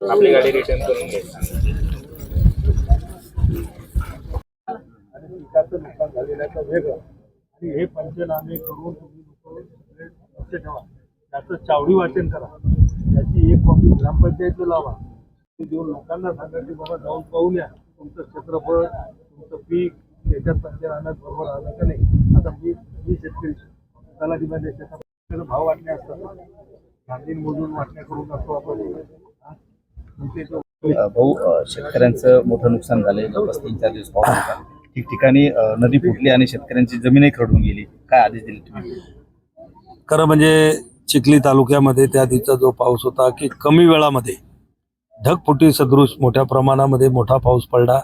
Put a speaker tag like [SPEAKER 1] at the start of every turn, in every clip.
[SPEAKER 1] आपली गाडी रिटर्न करून घ्या
[SPEAKER 2] आणि पिकाचं नुकसान झालेलं आहे तर वेगळं. आणि हे पंचनामे करून तुम्ही लोक लक्ष ठेवा. त्याचं चावडी वाचन करा. त्याची एक कॉपी ग्रामपंचायतला लावा. ती देऊन लोकांना सांगा की बाबा जाऊन पाहून या. तुमचं क्षेत्रफळ तुमचं पीक त्याच्यात पंचनाम्यात बरोबर आलं का नाही? आता मी मी शेतकरी. तलाठीमध्ये शेतात भाव वाटणे असतात. गांधी मोजून वाटण्या करून असतो आपण.
[SPEAKER 3] भाऊ शेतकऱ्यांचं मोठं नुकसान झालंय. जवळपास तीन चार दिवस पाऊस होता. ठिकठिकाणी नदी फुटली आणि शेतकऱ्यांची जमीनही खरडून गेली. काय आदेश दिले तुम्ही?
[SPEAKER 4] खरं म्हणजे चिखली तालुक्यामध्ये त्या दिवसा जो पाऊस होता की कमी वेळामध्ये ढगफुटी सदृश मोठ्या प्रमाणामध्ये मोठा पाऊस पडला.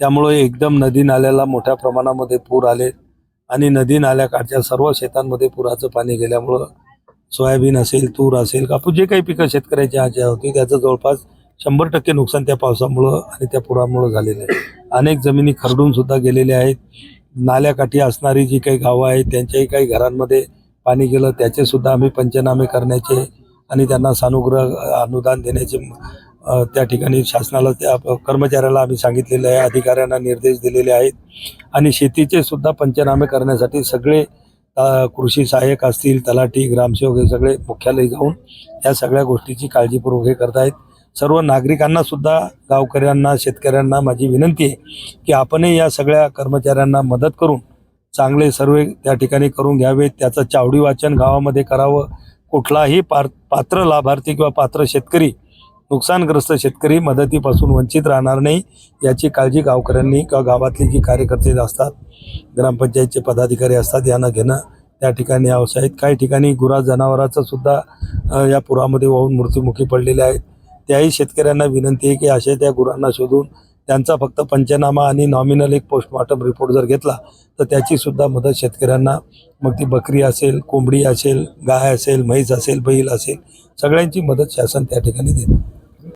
[SPEAKER 4] त्यामुळे एकदम नदी नाल्याला मोठ्या प्रमाणामध्ये पूर आले आणि नदी नाल्याकाठच्या सर्व शेतांमध्ये पुराचं पाणी गेल्यामुळं सोयाबीन असेल तूर असेल कापूस जे काही पिकं शेतकऱ्याची आजी होती त्याचं जवळपास शंभर टक्के नुकसान त्या पावसामुळं आणि त्या पुरामुळं झालेलं आहे. अनेक जमिनी खरडून सुद्धा गेलेल्या आहेत. नाल्याकाठी असणारी जी काही गावं आहेत त्यांच्याही काही घरांमध्ये पाणी गेलं त्याचे सुद्धा आम्ही पंचनामे करण्याचे आणि त्यांना सानुग्रह अनुदान देण्याचे त्या ठिकाणी शासनाला त्या कर्मचाऱ्याला आम्ही सांगितलेले आहे अधिकाऱ्यांना निर्देश दिलेले आहेत. आणि शेतीचे सुद्धा पंचनामे करण्यासाठी सगळे कृषी सहाय्यक असतील तलाठी ग्रामसेवक हे सगळे मुख्यालय जाऊन या सगळ्या गोष्टीची काळजीपूर्वक हे करतायत. सर्व नागरिकांना सुद्धा गावकऱ्यांना शेतकऱ्यांना माझी विनंती आहे की आपणही या सगळ्या कर्मचाऱ्यांना मदत करून चांगले सर्वे त्या ठिकाणी करून घ्यावेत. त्याचं चावडी वाचन गावामध्ये करावं. कुठलाही पार पात्र लाभार्थी किंवा पात्र शेतकरी नुकसानग्रस्त शेतकरी मदतीपासून वंचित राहणार नाही याची काळजी गावकऱ्यांनी किंवा गावातले जी कार्यकर्ते असतात ग्रामपंचायतचे पदाधिकारी असतात यांना घेणं त्या ठिकाणी आवश्यक आहेत काही ठिकाणी गुरा जनावराचं सुद्धा या पुरामध्ये वाहून मृत्युमुखी पडलेले आहेत. त्याही शेतकऱ्यांना विनंती आहे की अशा त्या गुरांना शोधून त्यांचा फक्त पंचनामा आणि नॉमिनल एक पोस्टमॉर्टम रिपोर्ट जर घेतला तर त्याचीसुद्धा मदत शेतकऱ्यांना. मग ती बकरी असेल कोंबडी असेल गाय असेल म्हैस असेल बैल असेल सगळ्यांची मदत शासन त्या ठिकाणी देतं.